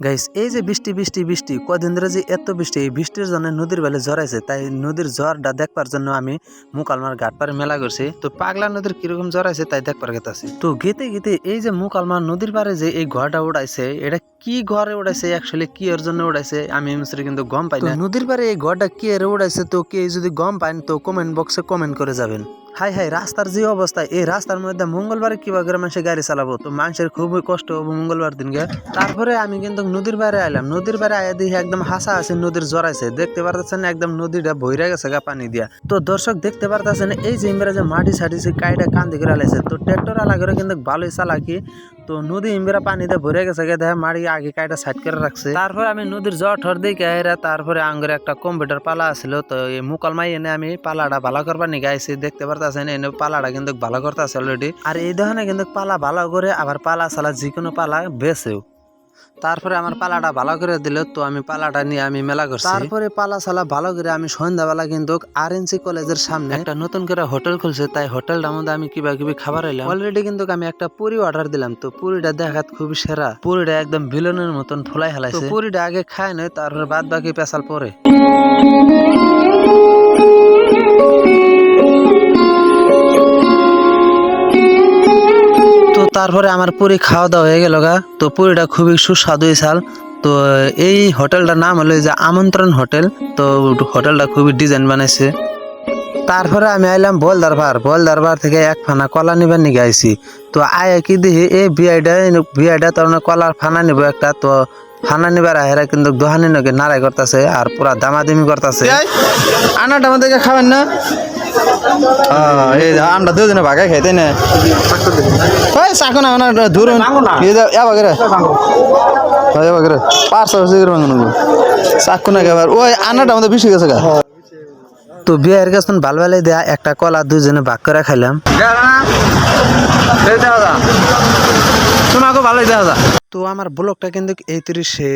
Guys এই যে বৃষ্টি বৃষ্টি বৃষ্টি, কদিন ধরে যে এত বৃষ্টি, এই বৃষ্টির জন্য নদীর বেলে ঝরাইছে তাই নদীর জ্বরটা দেখবার জন্য আমি মুকালমার ঘাট পারে মেলা করছি। তো পাগলা নদীর কীরকম জ্বর আছে তাই দেখবার গেতাছি তো গেতে গেতে এই যে মুকালমার নদীর পারে যে এই ঘরটা উড়াইছে, এটা কি ঘরে উড়াইছে? অ্যাকচুয়ালি কি এর জন্য উড়াইছে? আমি মিস্ত্রি কিন্তু গম পাই না। নদীর পারে এই ঘরটা কি এর উড়াইছে? তো কে যদি গম পান তো কমেন্ট বক্সে কমেন্ট করে যাবেন। হাই হাই রাস্তার যে অবস্থা এই রাস্তার মধ্যে মঙ্গলবারে কিবা করে মানুষের গাড়ি চালাবো? তো মানুষের খুবই কষ্ট হব মঙ্গলবার দিনকে তারপরে আমি কিন্তু নদীর বাইরে আইলাম। নদীর বাইরে আয়া দেখি একদম হাসা আছে নদীর জড়াইছে দেখতে পারতেছেন একদম নদীটা ভৈরা গেছে গা পানি দিয়া। তো দর্শক দেখতে পারতেছেন এই যে ইমরা যে মাটি সাটি সে কাইটা কান্দি করে আলাইছে। তো ট্র্যাক্টর আলা করে কিন্তু ভালোই চালাকি। তো নদী ইমরা পানিতে ভরে গেছে গে। দেখে মাটি আগে কাটা সাইড করে রাখছে। তারপরে আমি নদীর জ্বর ঠর দিকে আইরা তারপরে আঙ্গুরে একটা কম্পিউটার পালা আছিল, তো এই মুকালমাই এনে আমি পালাটা ভালো করবার নিয়ে গাইছি দেখতে পারতেছেন, এনে পালাটা কিন্তু ভালো করতে আছে অলরেডি আর এই ধরনের কিন্তু পালা ভালো করে আবার পালা সালা যে কোনো পালা বেছেও তারপরে আমার পালাটা ভালো করে দিল তো আমি পালাটা নিয়ে আমি মেলা করছি। তারপরে পালা সালা ভালো করে আমি সন্ধ্যাবেলা কিন্তু আর কলেজের সামনে একটা নতুন করে হোটেল খুলছে তাই হোটেলটার মধ্যে আমি কিবা কিবি খাবার এলাম। অলরেডি কিন্তু আমি একটা পুরি অর্ডার দিলাম তো পুরিটা দেখাত খুবই সেরা। পুরিটা একদম বিলনের মতন ফুলাই হেলাইছে পুরিটা আগে খায় নয় তারপরে বাদ বাকি পেশাল পরে। তারপরে আমার পুরি খাওয়া দাওয়া হয়ে গেল গা। তো পুরিটা খুবই সুস্বাদু চাল তো এই হোটেলটার নাম হলো যে আমন্ত্রণ হোটেল। তো হোটেলটা খুবই ডিজাইন বানাইছে। তারপরে আমি আইলাম বল দরবার বল দরবার থেকে এক ফানা কলা নিবার নিয়ে আইছি। তো আয় কি দেখি এই বিআইটা বিআইটা তোর কলার ফানা নিব একটা। তো ফানা নিবার আহেরা কিন্তু দোহানি নকে নাড়াই করতেছে আর পুরা দামাদামি করতেছে। আনাটা আমাদের খাবেন না। এই আমরা দুজনে ভাগাই খাই তাই না। ওই চাকু না না দূর এই যে এ বাগরে পাঁচশো সিগারেট ভাঙানো চাকু না খাবার। ওই আনাটা আমাদের বেশি গেছে গা। তো বিয়ের কাছে ভালো ভালো দেয়া একটা কলা দুজনে ভাগ করে খাইলাম। তোমাকে ভালোই দেখা তো আমার ব্লগটা কিন্তু এই তিরিশে